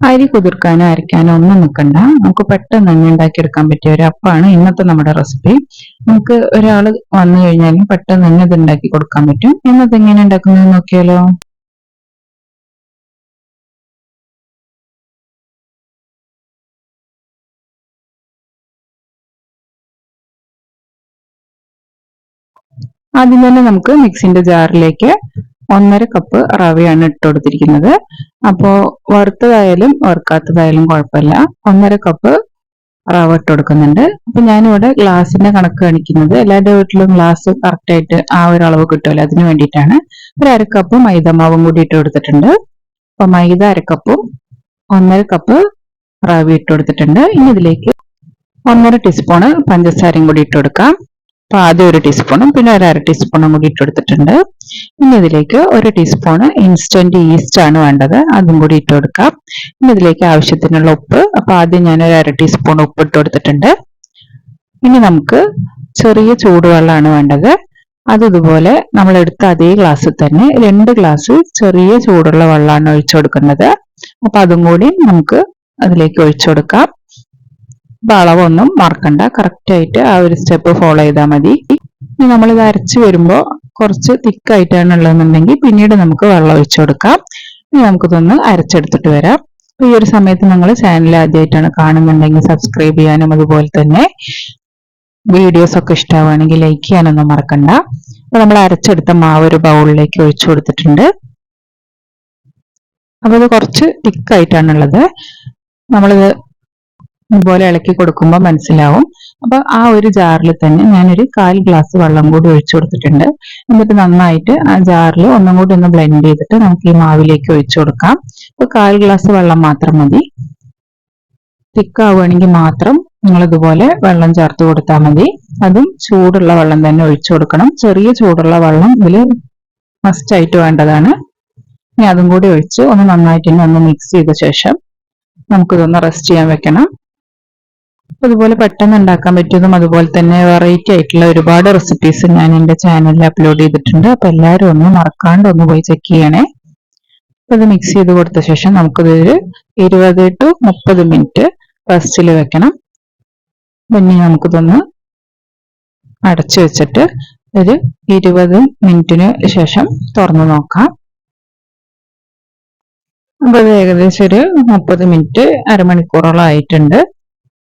അരി കുതിർക്കാനോ അരയ്ക്കാനോ ഒന്നും നിൽക്കണ്ട നമുക്ക് പെട്ടെന്ന് തന്നെ ഉണ്ടാക്കിയെടുക്കാൻ പറ്റിയ ഒരു അപ്പാണ് ഇന്നത്തെ നമ്മുടെ റെസിപ്പി. നമുക്ക് ഒരാൾ വന്നു കഴിഞ്ഞാലും പെട്ടെന്ന് തന്നെ ഇത് ഉണ്ടാക്കി കൊടുക്കാൻ പറ്റും. ഇന്നത്തെ എങ്ങനെ ഉണ്ടാക്കുന്നത് നോക്കിയാലോ? ആദ്യം തന്നെ നമുക്ക് മിക്സിന്റെ ജാറിലേക്ക് ഒന്നര കപ്പ് റവയാണ് ഇട്ട് കൊടുത്തിരിക്കുന്നത് അപ്പോ വറുത്തതായാലും വറുക്കാത്തതായാലും കുഴപ്പമില്ല. ഒന്നര കപ്പ് റവ ഇട്ട് കൊടുക്കുന്നുണ്ട് അപ്പൊ ഞാനിവിടെ ഗ്ലാസിന്റെ കണക്ക് കാണിക്കുന്നത്. എല്ലാവരുടെ വീട്ടിലും ഗ്ലാസ് കറക്റ്റ് ആയിട്ട് ആ ഒരു അളവ് കിട്ടുമല്ലോ അതിന് വേണ്ടിയിട്ടാണ്. ഒരു അരക്കപ്പ് മൈദമാവും കൂടി ഇട്ട് കൊടുത്തിട്ടുണ്ട് അപ്പൊ മൈദ അരക്കപ്പും ഒന്നര കപ്പ് റവ ഇട്ട് കൊടുത്തിട്ടുണ്ട് ഇനി ഇതിലേക്ക് ഒന്നര ടീസ്പൂണ് പഞ്ചസാരയും കൂടി ഇട്ട് കൊടുക്കാം അപ്പൊ ആദ്യം ഒരു ടീസ്പൂണും പിന്നെ ഒരു അര ടീസ്പൂണും കൂടി ഇട്ടെടുത്തിട്ടുണ്ട്. ഇനി ഇതിലേക്ക് ഒരു ടീസ്പൂണ് ഇൻസ്റ്റന്റ് ഈസ്റ്റ് ആണ് വേണ്ടത്. അതും കൂടി ഇട്ട് കൊടുക്കാം. ഇനി ഇതിലേക്ക് ആവശ്യത്തിനുള്ള ഉപ്പ്. അപ്പൊ ആദ്യം ഞാൻ ഒരു അര ടീസ്പൂൺ ഉപ്പ് ഇട്ട് കൊടുത്തിട്ടുണ്ട്. ഇനി നമുക്ക് ചെറിയ ചൂടുവെള്ളമാണ് വേണ്ടത്. അതുപോലെ നമ്മൾ എടുത്ത അതേ ഗ്ലാസ്സിൽ തന്നെ രണ്ട് ഗ്ലാസ് ചെറിയ ചൂടുള്ള വെള്ളമാണ് ഒഴിച്ചു കൊടുക്കുന്നത്. അപ്പൊ അതും കൂടി നമുക്ക് അതിലേക്ക് ഒഴിച്ചു കൊടുക്കാം. അളവൊന്നും മറക്കണ്ട. കറക്റ്റ് ആയിട്ട് ആ ഒരു സ്റ്റെപ്പ് ഫോളോ ചെയ്താൽ മതി. ഇനി നമ്മൾ ഇത് അരച്ച് വരുമ്പോൾ കുറച്ച് തിക്കായിട്ടാണ് ഉള്ളതെന്നുണ്ടെങ്കിൽ പിന്നീട് നമുക്ക് വെള്ളം ഒഴിച്ചു കൊടുക്കാം. ഇനി നമുക്കിതൊന്ന് അരച്ചെടുത്തിട്ട് വരാം. ഈ ഒരു സമയത്ത് നിങ്ങൾ ചാനൽ ആദ്യമായിട്ടാണ് കാണുന്നുണ്ടെങ്കിൽ സബ്സ്ക്രൈബ് ചെയ്യാനും അതുപോലെ തന്നെ വീഡിയോസ് ഒക്കെ ഇഷ്ടമാവുകയാണെങ്കിൽ ലൈക്ക് ചെയ്യാനൊന്നും മറക്കണ്ട. അപ്പൊ നമ്മൾ അരച്ചെടുത്ത മാവ് ഒരു ബൗളിലേക്ക് ഒഴിച്ചു കൊടുത്തിട്ടുണ്ട്. അപ്പൊ ഇത് കുറച്ച് തിക്കായിട്ടാണുള്ളത് നമ്മളിത് ഇതുപോലെ ഇളക്കി കൊടുക്കുമ്പോൾ മനസ്സിലാവും. അപ്പൊ ആ ഒരു ജാറിൽ തന്നെ ഞാനൊരു കാൽ ഗ്ലാസ് വെള്ളം കൂടി ഒഴിച്ചു കൊടുത്തിട്ടുണ്ട്. എന്നിട്ട് നന്നായിട്ട് ആ ജാറിൽ ഒന്നും കൂടി ഒന്ന് ബ്ലെൻഡ് ചെയ്തിട്ട് നമുക്ക് ഈ മാവിലേക്ക് ഒഴിച്ചു കൊടുക്കാം. അപ്പൊ കാൽ ഗ്ലാസ് വെള്ളം മാത്രം മതി. തിക്ക് തിക്കാവുകയാണെങ്കിൽ മാത്രം നിങ്ങൾ ഇതുപോലെ വെള്ളം ചേർത്ത് കൊടുത്താൽ മതി. അതും ചൂടുള്ള വെള്ളം തന്നെ ഒഴിച്ചു കൊടുക്കണം. ചെറിയ ചൂടുള്ള വെള്ളം ഇതിൽ മസ്റ്റ് ആയിട്ട് വേണ്ടതാണ്. ഇനി അതും കൂടി ഒഴിച്ച് ഒന്ന് നന്നായിട്ട് ഒന്ന് മിക്സ് ചെയ്ത ശേഷം നമുക്കിതൊന്ന് റെസ്റ്റ് ചെയ്യാൻ വെക്കണം. അതുപോലെ പെട്ടെന്ന് ഉണ്ടാക്കാൻ പറ്റിയതും അതുപോലെ തന്നെ വെറൈറ്റി ആയിട്ടുള്ള ഒരുപാട് റെസിപ്പീസ് ഞാൻ എന്റെ ചാനലിൽ അപ്ലോഡ് ചെയ്തിട്ടുണ്ട്. അപ്പൊ എല്ലാവരും ഒന്ന് മറക്കാണ്ട് ഒന്ന് പോയി ചെക്ക് ചെയ്യണേ. അപ്പൊ ഇത് മിക്സ് ചെയ്ത് കൊടുത്ത ശേഷം നമുക്കിതൊരു ഇരുപത് ടു മുപ്പത് മിനിറ്റ് റെസ്റ്റിൽ വെക്കണം. പിന്നെ നമുക്കിതൊന്ന് അടച്ചു വെച്ചിട്ട് ഒരു ഇരുപത് മിനിറ്റിന് ശേഷം തുറന്നു നോക്കാം. അപ്പൊ ഏകദേശം ഒരു മുപ്പത് മിനിറ്റ് അരമണിക്കൂറോളം ആയിട്ടുണ്ട്.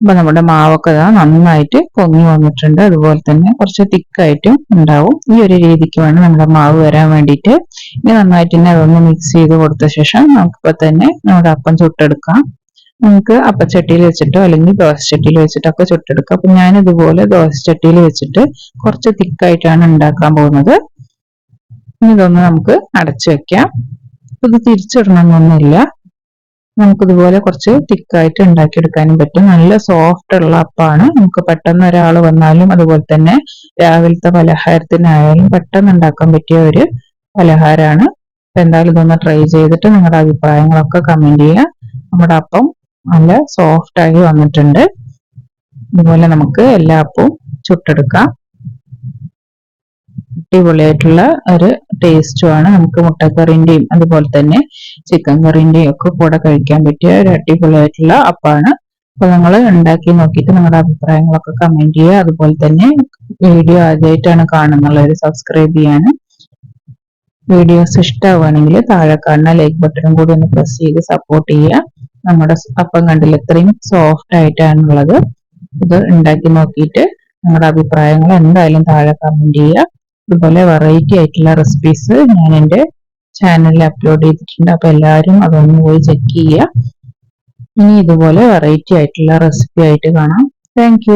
അപ്പൊ നമ്മുടെ മാവൊക്കെ ഇതാ നന്നായിട്ട് പൊങ്ങി വന്നിട്ടുണ്ട്. അതുപോലെ തന്നെ കുറച്ച് തിക്കായിട്ടും ഉണ്ടാവും. ഈ ഒരു രീതിക്ക് വേണം നമ്മുടെ മാവ് വരാൻ വേണ്ടിയിട്ട്. ഇനി നന്നായിട്ട് തന്നെ അതൊന്ന് മിക്സ് ചെയ്ത് കൊടുത്ത ശേഷം നമുക്കിപ്പോ തന്നെ നമ്മുടെ അപ്പം ചുട്ടെടുക്കാം. നമുക്ക് അപ്പച്ചട്ടിയിൽ വെച്ചിട്ടോ അല്ലെങ്കിൽ ദോശച്ചട്ടിയിൽ വെച്ചിട്ടൊക്കെ ചുട്ടെടുക്കാം. അപ്പൊ ഞാൻ ഇതുപോലെ ദോശച്ചട്ടിയിൽ വെച്ചിട്ട് കുറച്ച് തിക്കായിട്ടാണ് ഉണ്ടാക്കാൻ പോകുന്നത്. ഇനി ഇതൊന്ന് നമുക്ക് അടച്ചു വെക്കാം. ഇത് തിരിച്ചിടണമെന്നൊന്നുമില്ല. നമുക്കിതുപോലെ കുറച്ച് തിക്കായിട്ട് ഉണ്ടാക്കിയെടുക്കാനും പറ്റും. നല്ല സോഫ്റ്റ് ഉള്ള അപ്പാണ്. നമുക്ക് പെട്ടെന്ന് ഒരാൾ വന്നാലും അതുപോലെ തന്നെ രാവിലത്തെ പലഹാരത്തിനായാലും പെട്ടെന്ന് ഉണ്ടാക്കാൻ പറ്റിയ ഒരു പലഹാരമാണ്. അപ്പൊ എന്തായാലും ഇതൊന്ന് ട്രൈ ചെയ്തിട്ട് നിങ്ങളുടെ അഭിപ്രായങ്ങളൊക്കെ കമന്റ് ചെയ്യുക. നമ്മുടെ അപ്പം നല്ല സോഫ്റ്റ് ആയി വന്നിട്ടുണ്ട്. ഇതുപോലെ നമുക്ക് എല്ലാ അപ്പവും ചുട്ടെടുക്കാം. അടിപൊളിയായിട്ടുള്ള ഒരു ടേസ്റ്റുമാണ് നമുക്ക് മുട്ടക്കറിന്റെയും അതുപോലെ തന്നെ ചിക്കൻ കറിന്റെയും ഒക്കെ കൂടെ കഴിക്കാൻ പറ്റിയ ഒരു അടിപൊളിയായിട്ടുള്ള അപ്പാണ്. അപ്പൊ നിങ്ങൾ ഉണ്ടാക്കി നോക്കിയിട്ട് നിങ്ങളുടെ അഭിപ്രായങ്ങളൊക്കെ കമന്റ് ചെയ്യുക. അതുപോലെ തന്നെ വീഡിയോ ആദ്യമായിട്ടാണ് കാണുന്നുള്ളവർ സബ്സ്ക്രൈബ് ചെയ്യാനും വീഡിയോസ് ഇഷ്ടമാവുകയാണെങ്കിൽ താഴെ കാണുന്ന ലൈക്ക് ബട്ടണും കൂടി ഒന്ന് പ്രസ് ചെയ്ത് സപ്പോർട്ട് ചെയ്യുക. നമ്മുടെ അപ്പം കണ്ടില്ല ഇത്രയും സോഫ്റ്റ് ആയിട്ടാണുള്ളത്. ഇത് ഉണ്ടാക്കി നോക്കിയിട്ട് നിങ്ങളുടെ അഭിപ്രായങ്ങൾ എന്തായാലും താഴെ കമന്റ് ചെയ്യുക. ഇതുപോലെ വെറൈറ്റി ആയിട്ടുള്ള റെസിപ്പീസ് ഞാൻ എന്റെ ചാനലിൽ അപ്ലോഡ് ചെയ്തിട്ടുണ്ട്. അപ്പൊ എല്ലാവരും അതൊന്ന് പോയി ചെക്ക് ചെയ്യുക. ഇനി ഇതുപോലെ വെറൈറ്റി ആയിട്ടുള്ള റെസിപ്പി ആയിട്ട് കാണാം. താങ്ക്